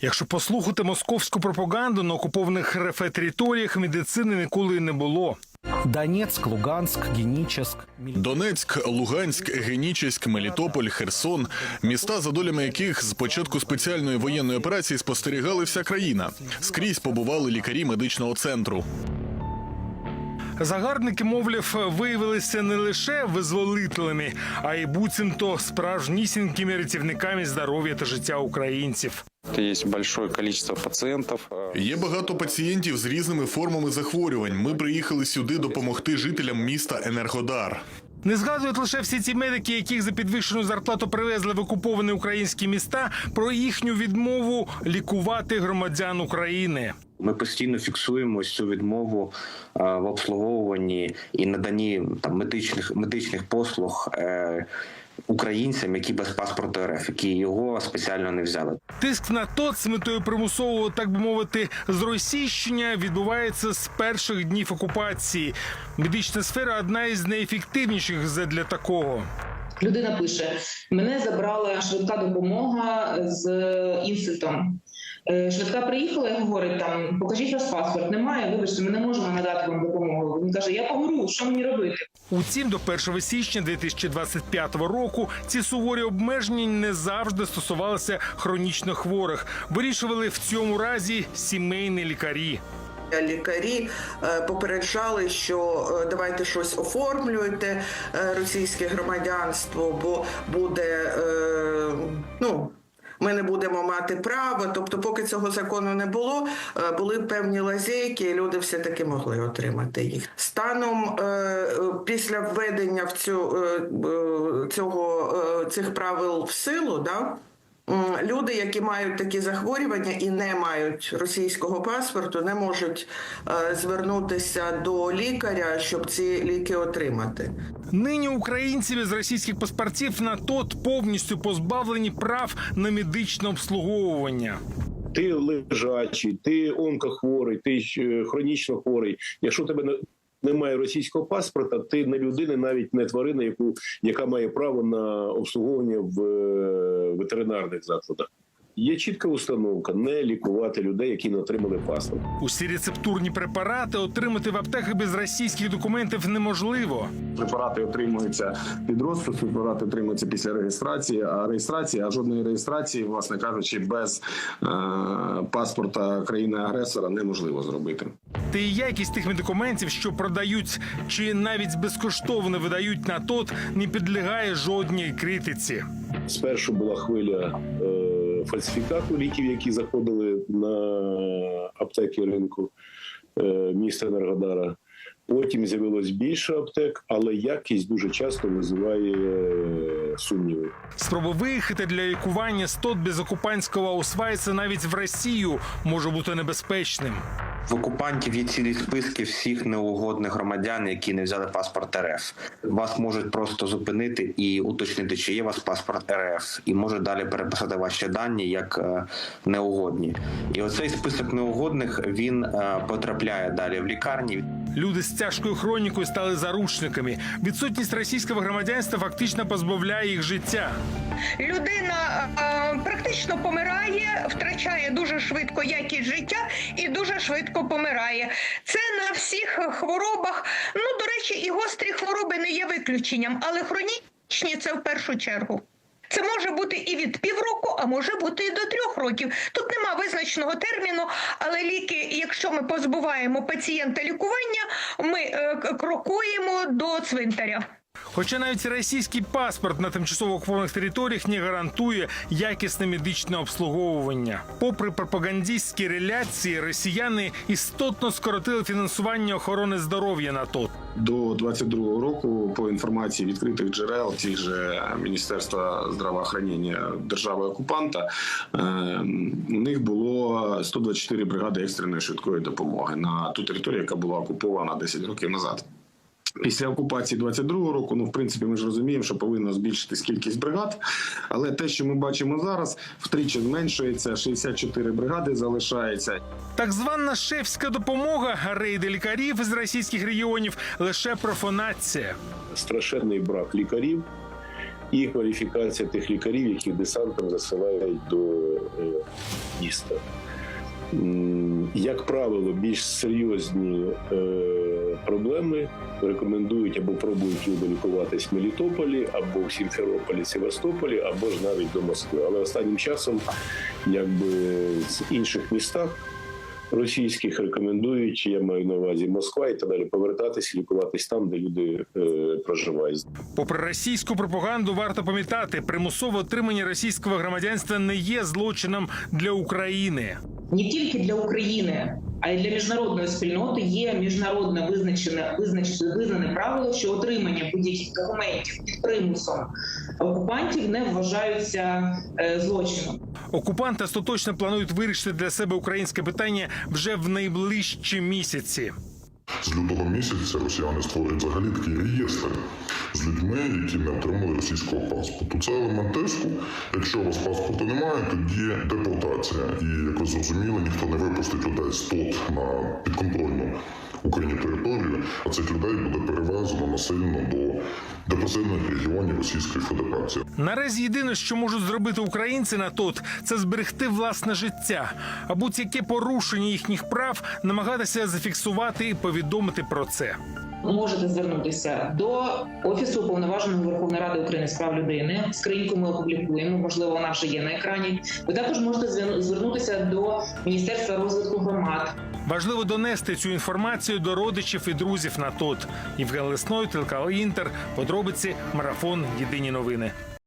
Якщо послухати московську пропаганду на окупованих РФ територіях, медицини ніколи не було. Донецьк, Луганськ, Генічеськ. Донецьк, Луганськ, Генічеськ, Мелітополь, Херсон міста, за долями яких з початку спеціальної воєнної операції спостерігали вся країна. Скрізь побували лікарі медичного центру. Загарбники, мовляв, виявилися не лише визволителями, а й буцімто справжнісінькими рятівниками здоров'я та життя українців. Есть большое количество пациентов. Є багато пацієнтів з різними формами захворювань. Ми приїхали сюди допомогти жителям міста Енергодар. Не згадують лише всі ці медики, яких за підвищену зарплату привезли в окуповані українські міста, про їхню відмову лікувати громадян України. Ми постійно фіксуємо цю відмову е, в обслуговуванні і наданні там медичних медичних послуг е, українцям, які без паспорту РФ, які його спеціально не взяли. Тиск на ТОЦ з метою примусового, так би мовити, зросійщення відбувається з перших днів окупації. Медична сфера одна із найефективніших для такого. Людина пише: мене забрала швидка допомога з інсультом. Е, Швидка приїхала і говорить: там покажіть ваш паспорт. Немає. Вибачте, ми не можемо надати вам допомогу. Він каже: Я помру, що мені робити? Утім, до 1 січня 2025 року ці суворі обмеження не завжди стосувалися хронічно хворих. Вирішували в цьому разі сімейні лікарі. Лікарі е, попереджали, що е, давайте щось оформлюйте е, російське громадянство, бо буде е, ну. Ми не будемо мати права, тобто, поки цього закону не було, е, були певні лазейки, і люди все таки могли отримати їх. Станом е, е, після введення в цю е, е, цього е, цих правил в силу, да, Люди, які мають такі захворювання і не мають російського паспорту, не можуть е, звернутися до лікаря, щоб ці ліки отримати. Нині українці без російських паспортів на ТОТ повністю позбавлені прав на медичне обслуговування. ти лежачий, ти онкохворий, ти е, хронічно хворий. Якщо тебе не- немає російського паспорта, ти не людина, навіть не тварина, яку яка має право на обслуговування в е, ветеринарних закладах. Є чітка установка не лікувати людей, які не отримали паспорт. Усі рецептурні препарати отримати в аптеках без російських документів неможливо. Препарати отримуються під розпис, препарати отримуються після реєстрації, а реєстрація, а жодної реєстрації, власне кажучи, без е, паспорта країни-агресора неможливо зробити. Та і якість тих медикаментів, що продають чи навіть безкоштовно видають на ТОТ, не підлягає жодній критиці. Спершу була хвиля е, фальсифікату ліків, які заходили на аптеки ринку е, міста Енергодара. Потім з'явилось більше аптек, але якість дуже часто визиває е, сумніви. Спроба виїхати для лікування стот ТОТ без окупантського освайця навіть в Росію може бути небезпечним. В окупантів є цілі списки всіх неугодних громадян, які не взяли паспорт РФ. Вас можуть просто зупинити і уточнити, чи є у вас паспорт РФ, і можуть далі переписати ваші дані як е, неугодні. І оцей список неугодних він е, потрапляє далі в лікарні. Люди з тяжкою хронікою стали заручниками. Відсутність російського громадянства фактично позбавляє їх життя. людина е, практично помирає, втрачає дуже швидко якість життя і дуже швидко помирає. Це на всіх хворобах. Ну, до речі, і гострі хвороби не є виключенням, але хронічні це в першу чергу. Це може бути і від півроку, а може бути і до трьох років. Тут нема визначеного терміну, але ліки, якщо ми позбуваємо пацієнта лікування, ми е, крокуємо до цвинтаря. Хоча навіть російський паспорт на тимчасово окупованих територіях не гарантує якісне медичне обслуговування. Попри пропагандистські реляції, росіяни істотно скоротили фінансування охорони здоров'я на ТОТ. До 22 року, по інформації відкритих джерел, тих же Міністерства здравоохранення держави окупанта, е, у них було 124 бригади екстреної швидкої допомоги на ту територію, яка була окупована 10 років назад. Після окупації 22-го року, ну в принципі, ми ж розуміємо, що повинна збільшитись кількість бригад. Але те, що ми бачимо зараз, втричі зменшується. 64 бригади залишається. Так звана шефська допомога, рейди лікарів з російських регіонів лише профанація. Страшенний брак лікарів і кваліфікація тих лікарів, які десантом засилають до е, міста. Як правило, більш серйозні е, проблеми рекомендують або пробують люди лікуватись в Мелітополі, або в Сімферополі, Севастополі, або ж навіть до Москви. Але останнім часом, якби з інших містах російських рекомендують, я маю на увазі Москва і так далі, повертатись лікуватись там, де люди е, проживають. Попри російську пропаганду, варто пам'ятати, примусове отримання російського громадянства не є злочином для України. Не тільки для України, а й для міжнародної спільноти є міжнародно визначене визначене визнане правило, що отримання будь-яких документів під примусом окупантів не вважаються е, злочином. Окупанти остаточно планують вирішити для себе українське питання вже в найближчі місяці. З лютого місяця росіяни створюють взагалі такий реєстр людьми, які не отримали російського паспорту. Це елемент тиску. Якщо у вас паспорту немає, тоді є депортація. І як ви зрозуміли, ніхто не випустить людей з тут на підконтрольну Україні територію, а цих людей буде перевезено насильно до депресивних регіонів Російської Федерації. Наразі єдине, що можуть зробити українці на тот, це зберегти власне життя, а будь-яке порушення їхніх прав намагатися зафіксувати і повідомити про це. Можете звернутися до офісу уповноваженого Верховної Ради України з прав людини. Скриньку ми опублікуємо. Можливо, вона вже є на екрані. Ви також можете звернутися до Міністерства розвитку громад. Важливо донести цю інформацію до родичів і друзів на тот. Євген Лесной, телеканал Інтер, подробиці, марафон, єдині новини.